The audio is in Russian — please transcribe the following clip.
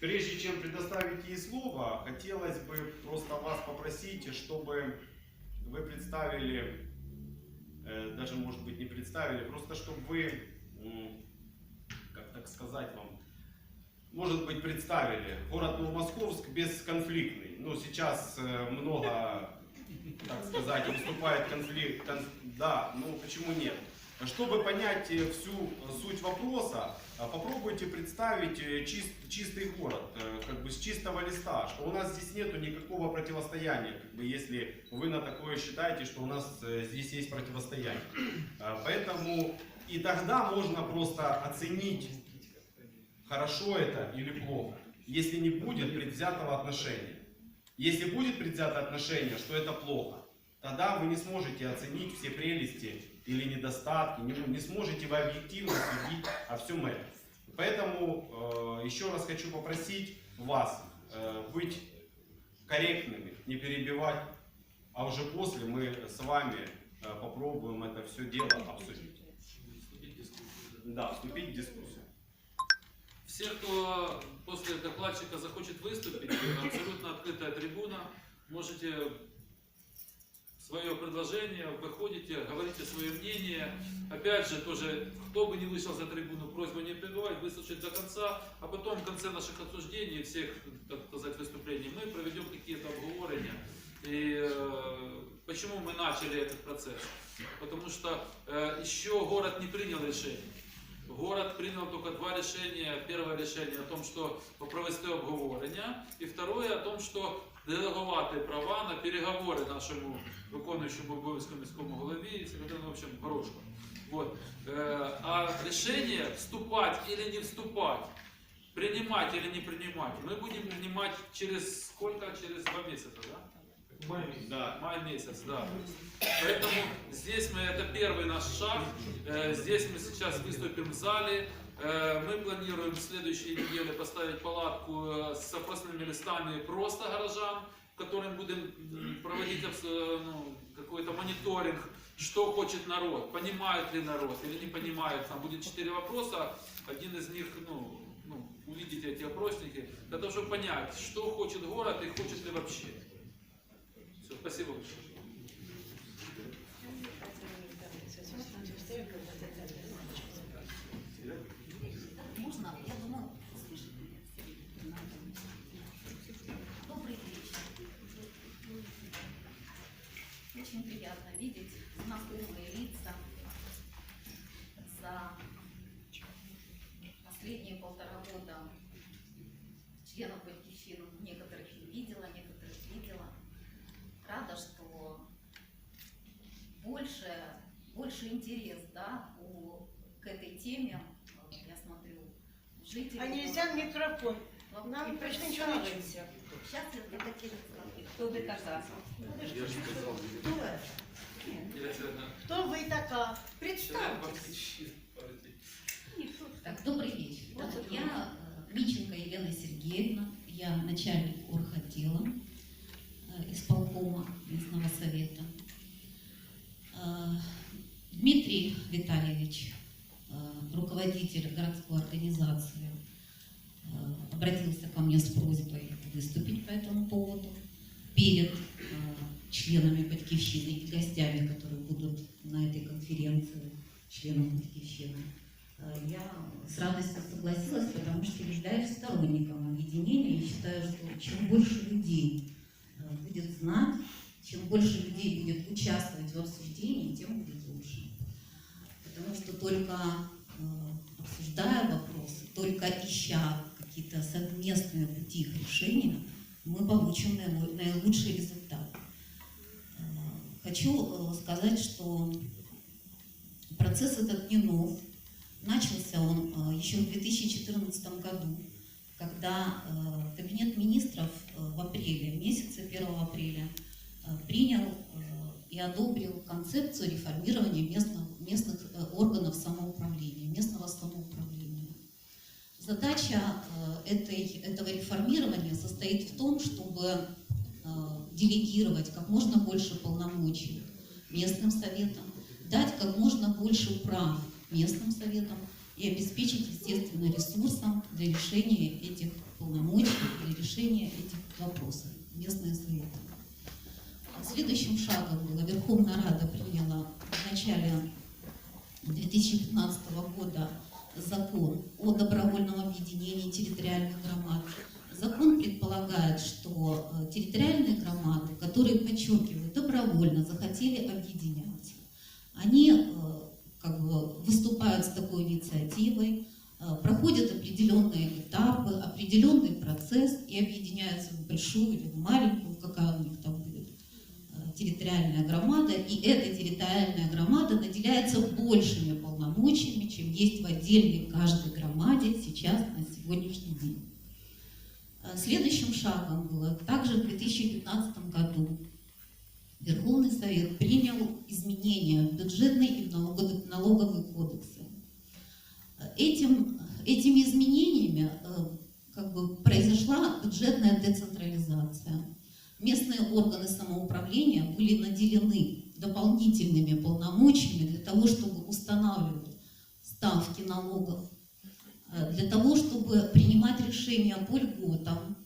Прежде чем предоставить ей слово, хотелось бы просто вас попросить, чтобы вы представили, э, даже может быть не представили, просто чтобы вы, как так сказать вам, может быть представили город Новомосковск бесконфликтный. Ну, сейчас э, много, так сказать, выступает конфликт, конф- да, ну почему нет? Чтобы понять э, всю суть вопроса, а попробуйте представить э, чис- чистый город, э, как бы с чистого листа, что у нас здесь нету никакого противостояния, как бы если вы на такое считаете, что у нас э, здесь есть противостояние. Поэтому и тогда можно просто оценить, хорошо это или плохо, если не будет предвзятого отношения. Если будет предвзятое отношение, что это плохо, тогда вы не сможете оценить все прелести или недостатки, не, не сможете вы объективно судить о всем этом. Поэтому э, еще раз хочу попросить вас э, быть корректными, не перебивать, а уже после мы с вами э, попробуем это все дело обсудить. Да, вступить в дискуссию. Все, кто после докладчика захочет выступить, абсолютно открытая трибуна, можете свое предложение, выходите, говорите свое мнение. Опять же, тоже, кто бы не вышел за трибуну, просьба не прерывать, выслушать до конца, а потом в конце наших обсуждений, всех, так сказать, выступлений, мы проведем какие-то обговорения. И э, почему мы начали этот процесс? Потому что э, еще город не принял решение. Город принял только два решения. Первое решение о том, що провести обговорення, і второе о том, що делегувати права на переговори нашому виконуючому обов'язку міському голові, і общем, Горошко. Вот. Э, А решение вступать или не вступать, принимать или не принимать, мы будем принимать через сколько? Через два месяца, да? Да. Май месяц, да. Поэтому здесь мы, это первый наш шаг. Э, Здесь мы сейчас выступим в зале. Э, Мы планируем в следующей неделе поставить палатку э, с опросными листами просто горожан, которым будем проводить ну, какой-то мониторинг, что хочет народ, понимает ли народ или не понимает. Там будет четыре вопроса, один из них, ну, ну, увидите эти опросники, для того, чтобы понять, что хочет город и хочет ли вообще. Все, спасибо большое. Можно? Я думаю, слышит меня. Добрый вечер. Очень приятно видеть знакомые лица за последние полтора года членов Батькивщины некоторых не видела, некоторых видела. Рада, что больше, больше интерес да, у, к этой теме, я смотрю, жители. А нельзя микрофон? Нам И почти представителей. ничего не. Сейчас я это телефон. Кто вы такая? Я же сказал, Кто это? я сегодня Член Представьтесь. Так, добрый вечер. Да, я э, Миченко Елена Сергеевна, я начальник орготдела э, исполкома местного совета. Э, Дмитрий Витальевич, руководитель городской организации, обратился ко мне с просьбой выступить по этому поводу перед членами Батькивщины и гостями, которые будут на этой конференции, членов Батькивщины. Э, Я с радостью согласилась, потому что являюсь сторонником объединения и считаю, что чем больше людей э, будет знать, чем больше людей будет участвовать в обсуждении, тем будет лучше. Потому что только э, обсуждая вопросы, только ища какие-то совместные пути их решения, мы получим наилу- наилучший результат. Хочу э, сказать, что процесс этот не нов. Начался он э, еще в 2014 году, когда э, Кабинет министров в апреле, месяце 1 апреля, принял и одобрил концепцию реформирования местных, местных органов самоуправления, местного самоуправления. Задача этой, этого реформирования состоит в том, чтобы делегировать как можно больше полномочий местным советам, дать как можно больше прав местным советам и обеспечить, естественно, ресурсом для решения этих полномочий, для решения этих вопросов местные советы. Следующим шагом была Верховная Рада приняла в начале 2015 года закон о добровольном объединении территориальных громад. Закон предполагает, что э, территориальные громады, подчеркиваю, добровольно захотели объединяться, они э, как бы выступают с такой инициативой, э, проходят определенные этапы, определенный процесс и объединяются в большую или в маленькую, какая у них там будет э, территориальная громада, и эта территориальная громада наделяется большими полномочиями, чем есть в отдельной каждой громаде сейчас на сегодняшний день. Следующим шагом было также в 2015 году Верховный Совет принял изменения в бюджетный и в налого- налоговый кодексы. Этим, этими изменениями э, как бы произошла бюджетная децентрализация. Местные органы самоуправления были наделены дополнительными полномочиями для того, чтобы устанавливать ставки налогов, э, для того, чтобы принимать решения по льготам,